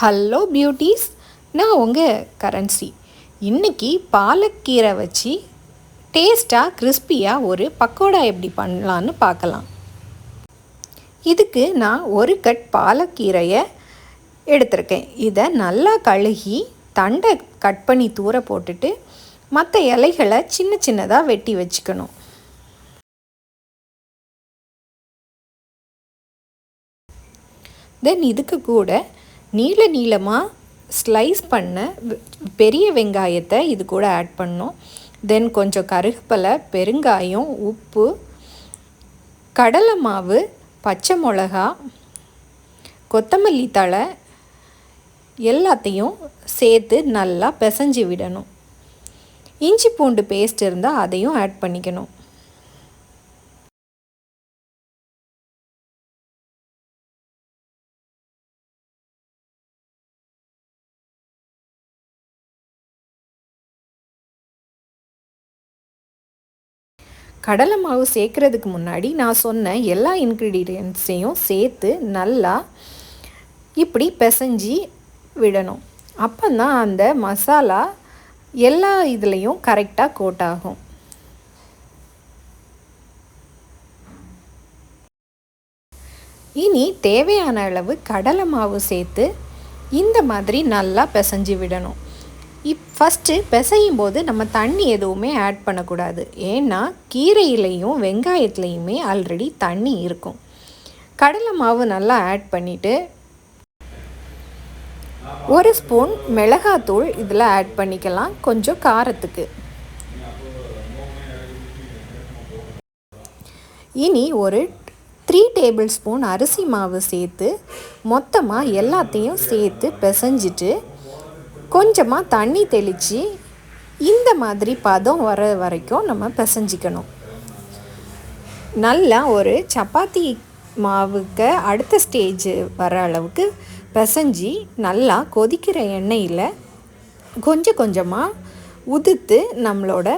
Hello beauties நான் உங்கள் currency இன்றைக்கி பாலக்கீரை வச்சு டேஸ்ட்டாக கிறிஸ்பியாக ஒரு பக்கோடா எப்படி பண்ணலான்னு பார்க்கலாம். இதுக்கு நான் ஒரு கட் பாலக்கீரையை எடுத்திருக்கேன். இதை நல்லா கழுகி தண்டை கட் பண்ணி தூர போட்டுட்டு மற்ற இலைகளை சின்ன சின்னதாக வெட்டி வச்சுக்கணும். தென் இதுக்கு கூட நீள நீளமாக ஸ்லைஸ் பண்ண பெரிய வெங்காயத்தை இது கூட ஆட் பண்ணோம் தென் கொஞ்சம் கருகப்பலை பெருங்காயம் உப்பு கடலை மாவு பச்சை மிளகா கொத்தமல்லி தழை எல்லாத்தையும் சேர்த்து நல்லா பிசைஞ்சு விடணும். இஞ்சி பூண்டு பேஸ்ட் இருந்தால் அதையும் ஆட் பண்ணிக்கணும். கடலை மாவு சேர்க்குறதுக்கு முன்னாடி நான் சொன்ன எல்லா இன்க்ரீடியன்ட்ஸையும் சேர்த்து நல்லா இப்படி பிசைஞ்சி விடணும். அப்போ தான் அந்த மசாலா எல்லா இதுலேயும் கரெக்டாக கோட் ஆகும் இனி தேவையான அளவு கடலை மாவு சேர்த்து இந்த மாதிரி நல்லா பிசைஞ்சு விடணும். இப் ஃபஸ்ட்டு பிசையும் போது நம்ம தண்ணி எதுவுமே ஆட் பண்ணக்கூடாது. ஏன்னா கீரையிலையும் வெங்காயத்துலேயுமே ஆல்ரெடி தண்ணி இருக்கும். கடலை மாவு நல்லா ஆட் பண்ணிவிட்டு ஒரு ஸ்பூன் மிளகாத்தூள் இதில் ஆட் பண்ணிக்கலாம். கொஞ்சம் காரத்துக்கு. இனி ஒரு த்ரீ டேபிள் ஸ்பூன் அரிசி மாவு சேர்த்து மொத்தமாக எல்லாத்தையும் சேர்த்து பிசைஞ்சிட்டு கொஞ்சமாக தண்ணி தெளித்து இந்த மாதிரி பதம் வர வரைக்கும் நம்ம பிசைஞ்சிக்கணும். நல்லா ஒரு சப்பாத்தி மாவுக்கு அடுத்த ஸ்டேஜ் வர அளவுக்கு பிசைஞ்சி நல்லா கொதிக்கிற எண்ணெயில் கொஞ்சம் கொஞ்சமாக உதுத்து நம்மளோட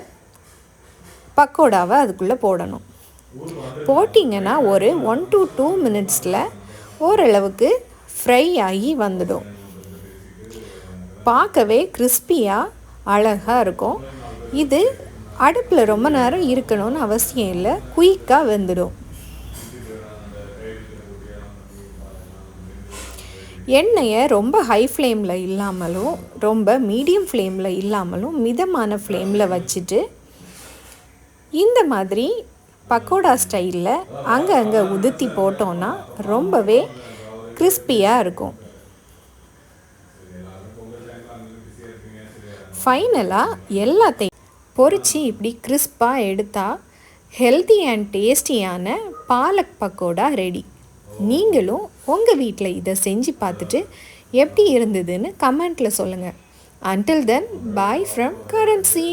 பக்கோடாவை அதுக்குள்ளே போடணும். போட்டிங்கன்னா ஒரு ஒன் டு டூ மினிட்ஸில் ஓரளவுக்கு ஃப்ரை ஆகி வந்துடும். பார்க்கவே கிறிஸ்பியாக அழகாக இருக்கும். இது அடுப்பில் ரொம்ப நேரம் இருக்கணும்னு அவசியம் இல்லை. குயிக்காக வெந்துடும். எண்ணெயை ரொம்ப ஹை ஃப்ளேமில் இல்லாமலும் ரொம்ப மீடியம் ஃப்ளேமில் இல்லாமலும் மிதமான ஃப்ளேமில் வச்சுட்டு இந்த மாதிரி பக்கோடா ஸ்டைலில் அங்கே அங்கே உதுத்தி போட்டோன்னா ரொம்பவே கிறிஸ்பியாக இருக்கும். ஃபைனலாக எல்லாத்தையும் பொறிச்சு இப்படி கிறிஸ்பாக எடுத்தால் ஹெல்த்தி அண்ட் டேஸ்டியான பாலக் பக்கோடா ரெடி நீங்களும் உங்கள் வீட்டில் இதை செஞ்சு பார்த்துட்டு எப்படி இருந்ததுன்னு கமெண்ட்டில் சொல்லுங்கள் until then bye from currency